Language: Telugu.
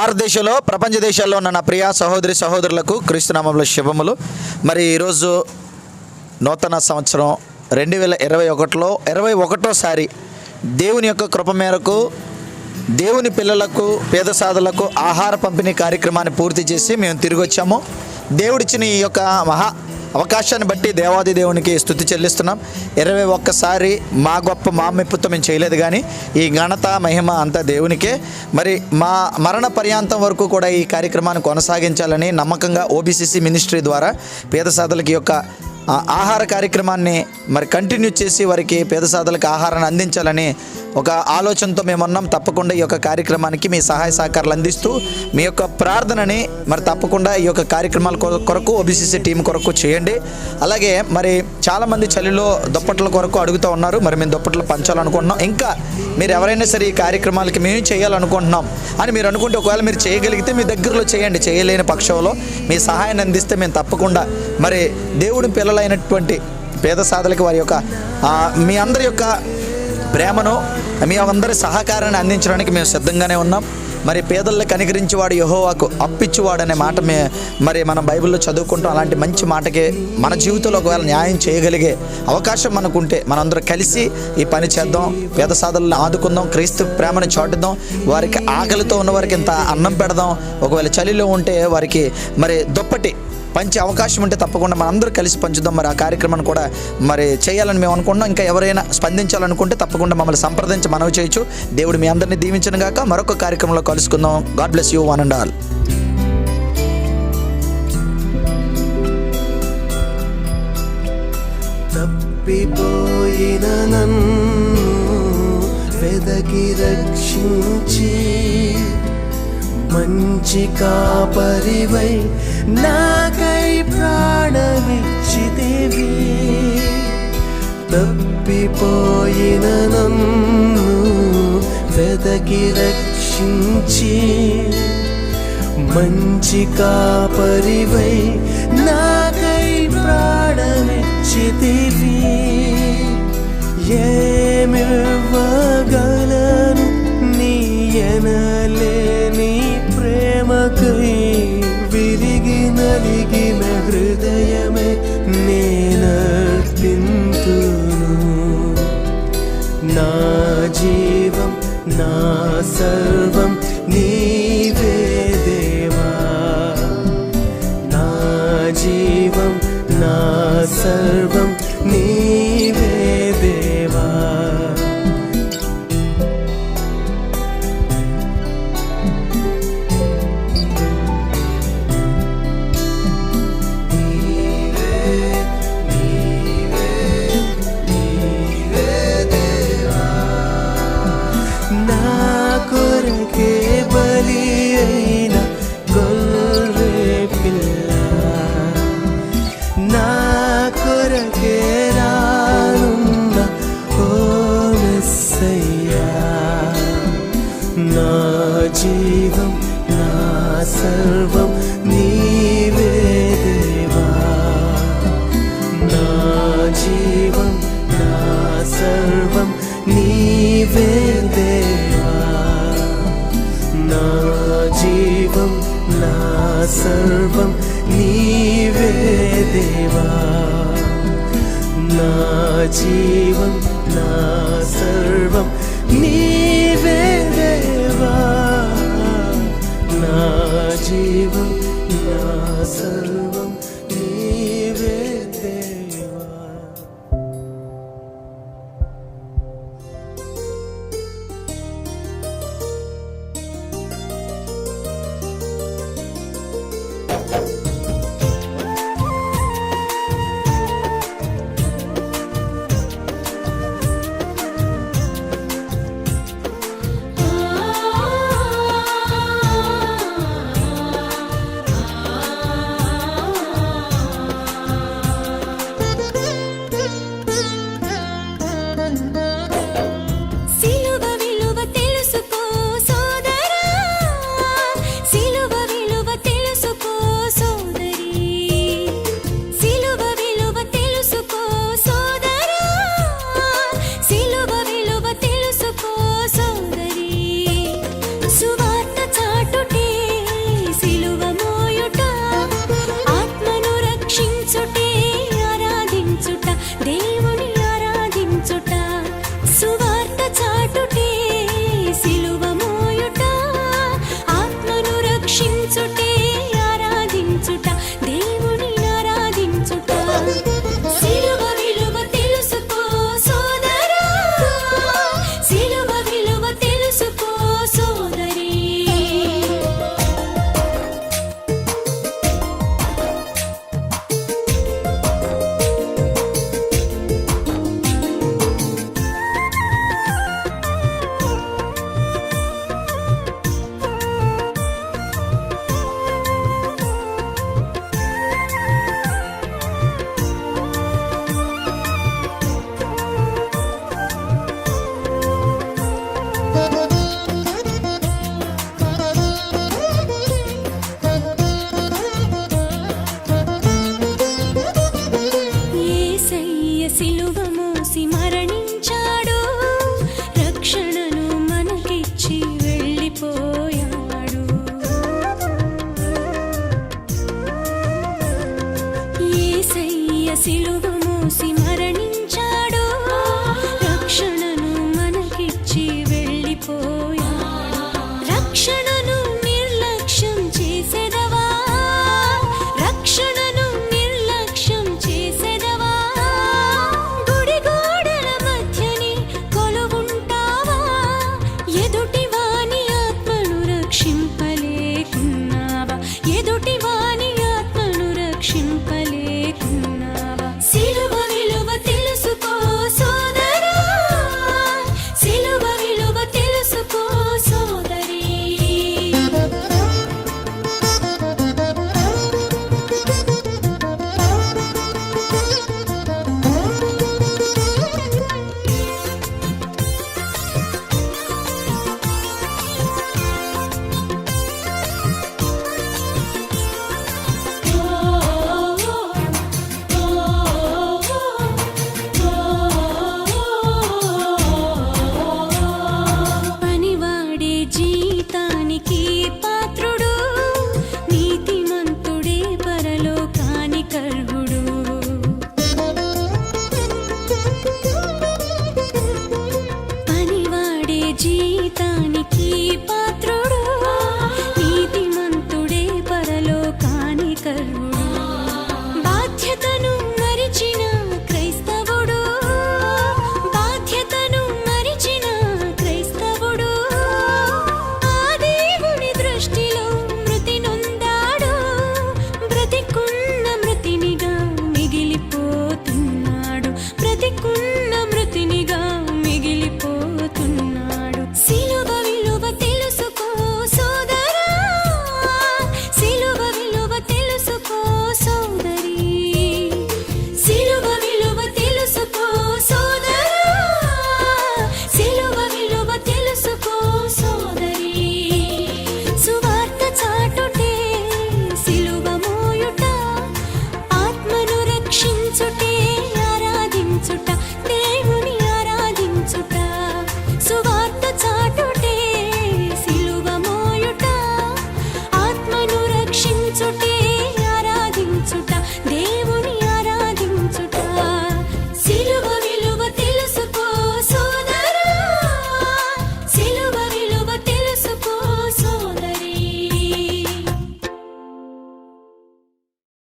భారతదేశంలో ప్రపంచ దేశాల్లో ఉన్న నా ప్రియ సహోదరి సహోదరులకు క్రీస్తునామంలో శుభములు. మరి ఈరోజు నూతన సంవత్సరం రెండు వేల ఇరవై ఒకటిలో ఇరవై ఒకటోసారి దేవుని యొక్క కృప మేరకు దేవుని పిల్లలకు పేద సాధులకు ఆహార పంపిణీ కార్యక్రమాన్ని పూర్తి చేసి మేము తిరిగి వచ్చాము దేవుడిచ్చిన ఈ యొక్క మహా అవకాశాన్ని బట్టి దేవాది దేవునికి స్థుతి చెల్లిస్తున్నాం. ఇరవై ఒక్కసారి మా గొప్ప మా మెప్పుతో మేము చేయలేదు కానీ ఈ ఘనత మహిమ అంతా దేవునికే. మరి మా మరణ పర్యాంతం వరకు కూడా ఈ కార్యక్రమాన్ని కొనసాగించాలని నమ్మకంగా ఓబీసీసీ మినిస్ట్రీ ద్వారా పేద సాధలకి యొక్క ఆహార కార్యక్రమాన్ని మరి కంటిన్యూ చేసి వారికి పేద సాధులకు ఆహారాన్ని అందించాలని ఒక ఆలోచనతో మేము ఉన్నాం తప్పకుండా ఈ యొక్క కార్యక్రమానికి మీ సహాయ సహకారాలు అందిస్తూ మీ యొక్క ప్రార్థనని మరి తప్పకుండా ఈ యొక్క కార్యక్రమాల కొరకు ఓబీసీసీ టీం కొరకు చేయండి. అలాగే మరి చాలామంది చలిలో దుప్పట్ల కొరకు అడుగుతూ ఉన్నారు. మరి మేము దుప్పట్లు పంచాలనుకుంటున్నాం. ఇంకా మీరు ఎవరైనా సరే ఈ కార్యక్రమాలకి మేము చేయాలనుకుంటున్నాం అని మీరు అనుకుంటే ఒకవేళ మీరు చేయగలిగితే మీ దగ్గరలో చేయండి. చేయలేని పక్షంలో మీ సహాయాన్ని అందిస్తే మేము తప్పకుండా మరి దేవుడి పిల్లలైనటువంటి పేద సాధలకి వారి యొక్క మీ అందరి యొక్క ప్రేమను మీ అందరి సహకారాన్ని అందించడానికి మేము సిద్ధంగానే ఉన్నాం. మరి పేదల్ని కనికరించేవాడు యహోవాకు అప్పిచ్చువాడు అనే మాట మే మరి మనం బైబిల్లో చదువుకుంటాం. అలాంటి మంచి మాటకి మన జీవితంలో ఒకవేళ న్యాయం చేయగలిగే అవకాశం మనకుంటే మనందరం కలిసి ఈ పని చేద్దాం. పేద సాధనలను ఆదుకుందాం. క్రీస్తు ప్రేమను చాటుదాం. వారికి ఆకలితో ఉన్న వారికి ఇంత అన్నం పెడదాం. ఒకవేళ చలిలో ఉంటే వారికి మరి దుప్పటి పంచే అవకాశం ఉంటే తప్పకుండా మనందరూ కలిసి పంచుదాం. మరి ఆ కార్యక్రమాన్ని కూడా మరి చేయాలని మేము అనుకుంటున్నాం. ఇంకా ఎవరైనా స్పందించాలనుకుంటే తప్పకుండా మమ్మల్ని సంప్రదించి మనవి చేయొచ్చు. దేవుడు మీ అందరినీ దీవించను గాక మరొక కార్యక్రమంలో కలుసుకుందాం. God bless you one and all. తప్పిపోయిన నన్ను వెదకి రక్షించి మంచి కాపరివై నాకై ప్రాణమిచ్చితివి. తప్పిపోయిన నన్ను వెదకి రక్షించి మంచి కాపరివై నాకై ప్రాణమిచ్చితివి. ఏ न जीवं न सर् దేవా నా జీవం నా సర్వం నీవే దేవా నా జీవం నా సర్వం ছুটি